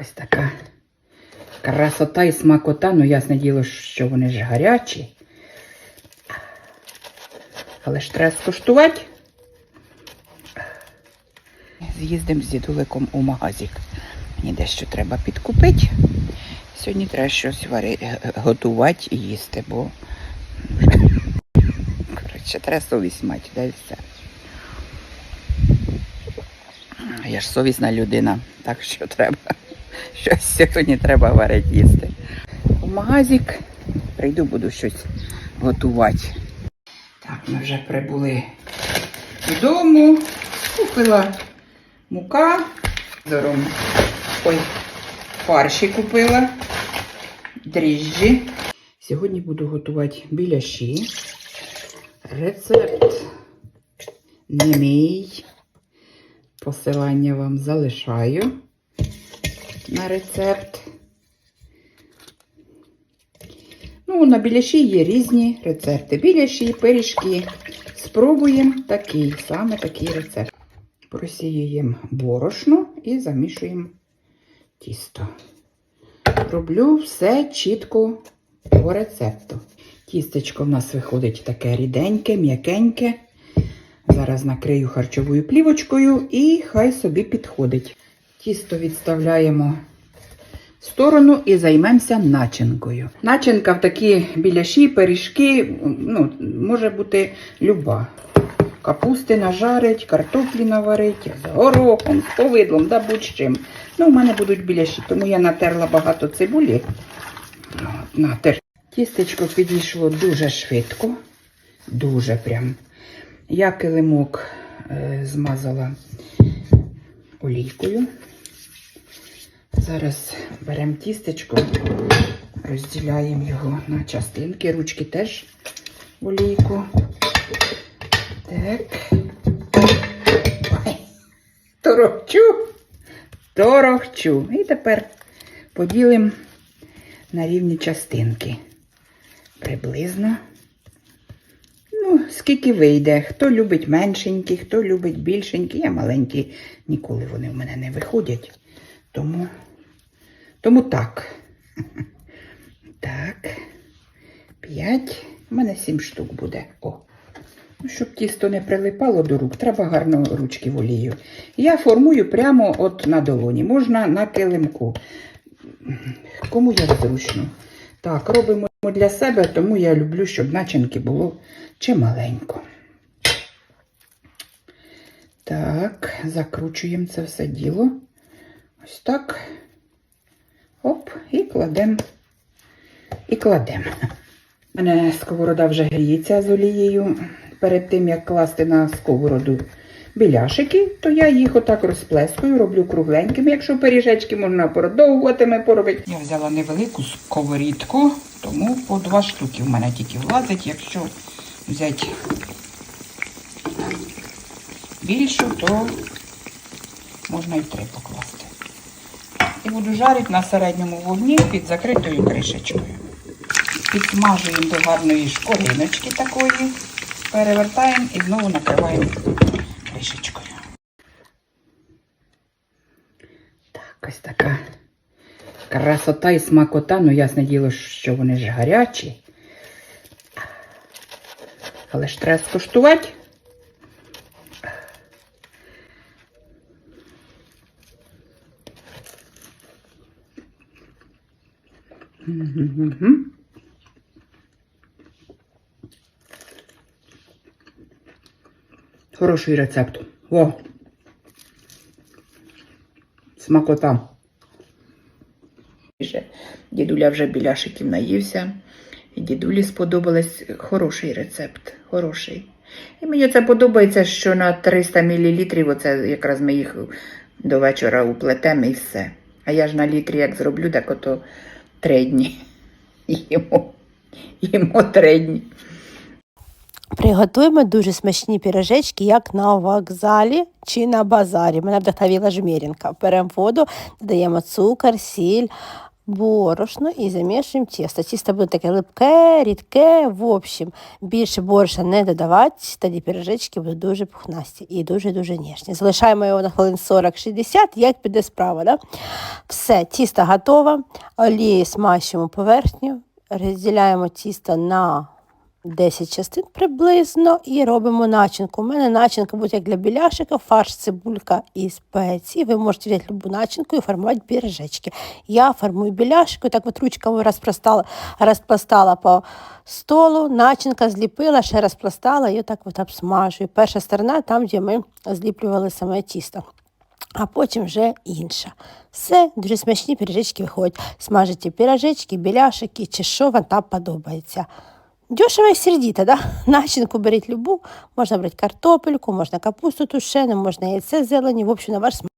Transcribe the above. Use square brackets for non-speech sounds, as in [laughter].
Ось така красота і смакота. Ну, ясне діло, що вони ж гарячі. Але ж треба скуштувати. З'їздимо з дідуликом у магазик. Мені дещо треба підкупити. Сьогодні треба щось вари... готувати і їсти, бо коротше, треба совість мати, да все. Я ж совісна людина, так що треба. Щось сьогодні треба варити їсти. У магазик прийду, буду щось готувати. Так, ми вже прибули додому. Купила мука. Зором. Ой, фарші купила. Дріжджі. Сьогодні буду готувати біляші. Рецепт не мій. Посилання вам залишаю на рецепт. Ну, на біляші є різні рецепти. Біляші, пиріжки. Спробуємо такий, саме такий рецепт. Просіюємо борошно і замішуємо тісто. Роблю все чітко по рецепту. Тістечко в нас виходить таке ріденьке, м'якеньке. Зараз накрию харчовою плівочкою і хай собі підходить. Тісто відставляємо в сторону і займемося начинкою. Начинка в такі біляші, пиріжки, ну, може бути люба. Капусти нажарить, картоплі наварить, з горохом, з повидлом, да будь-чим. Ну, у мене будуть біляші, тому я натерла багато цибулі. Натер. Тістечко підійшло дуже швидко, дуже прям. Я килимок е, змазала олійкою. Зараз беремо тістечко, розділяємо його на частинки, ручки теж в олійку. Так. Торохчу, торохчу. І тепер поділимо на рівні частинки. Приблизно. Ну, скільки вийде. Хто любить меншенькі, хто любить більшенькі. Я маленькі, ніколи вони в мене не виходять. Тому, тому так. Так. П'ять. У мене сім штук буде. О. Ну, щоб тісто не прилипало до рук, треба гарно ручки в олію. Я формую прямо от на долоні. Можна на килимку. Кому як зручно. Так, робимо для себе, тому я люблю, щоб начинки було чималенько. Так, закручуємо це все діло. Ось так. Оп, і кладемо. І кладемо. У мене сковорода вже гріється з олією. Перед тим, як класти на сковороду біляшики, то я їх отак розплескую, роблю кругленькими. Якщо пиріжечки можна продовгуватиме поробити. Я взяла невелику сковорідку, тому по два штуки в мене тільки влазить. Якщо взяти більшу, то можна і три покласти. І буду жарити на середньому вогні під закритою кришечкою. Підсмажуємо до гарної шкориночки такої, перевертаємо і знову накриваємо кришечкою. Так, ось така красота і смакота. Ну, ясне діло, що вони ж гарячі. Але ж треба скуштувати. Хороший рецепт. О! Смакота. Дідуля вже біляшиків наївся. Дідулі сподобалось хороший рецепт. Хороший. І мені це подобається, що на 300 мл, оце якраз ми їх до вечора уплетемо і все. А я ж на літрі як зроблю, так ото три дні. Їмо, їмо три дні. Приготуємо дуже смачні пірожечки, як на вокзалі чи на базарі. Мене вдохновила жмірінка. Беремо воду, додаємо цукор, сіль, борошно і замішуємо тісто. Тісто буде таке липке, рідке, в общем, більше борошна не додавати, тоді пірожечки будуть дуже пухнасті і дуже-дуже ніжні. Залишаємо його на хвилин 40-60, як піде справа. Да? Все, тісто готове, олією смащуємо поверхню, розділяємо тісто на 10 частин приблизно і робимо начинку. У мене начинка буде як для біляшика, фарш, цибулька і спеції. Ви можете взяти любу начинку і формувати пірожечки. Я формую біляшику, так от ручками розпластала, розпластала по столу, начинка зліпила, ще розпластала і отак от обсмажую. Перша сторона там, де ми зліплювали саме тісто. А потім вже інша. Все, дуже смачні пірожечки виходять. Смажите пірожечки, біляшики чи що вам там подобається. Дешево і сердіто, да? [laughs] Начинку беріть любу, можна брати картопельку, можна капусту тушену, можна яйце зелені, в общем, на ваш смак.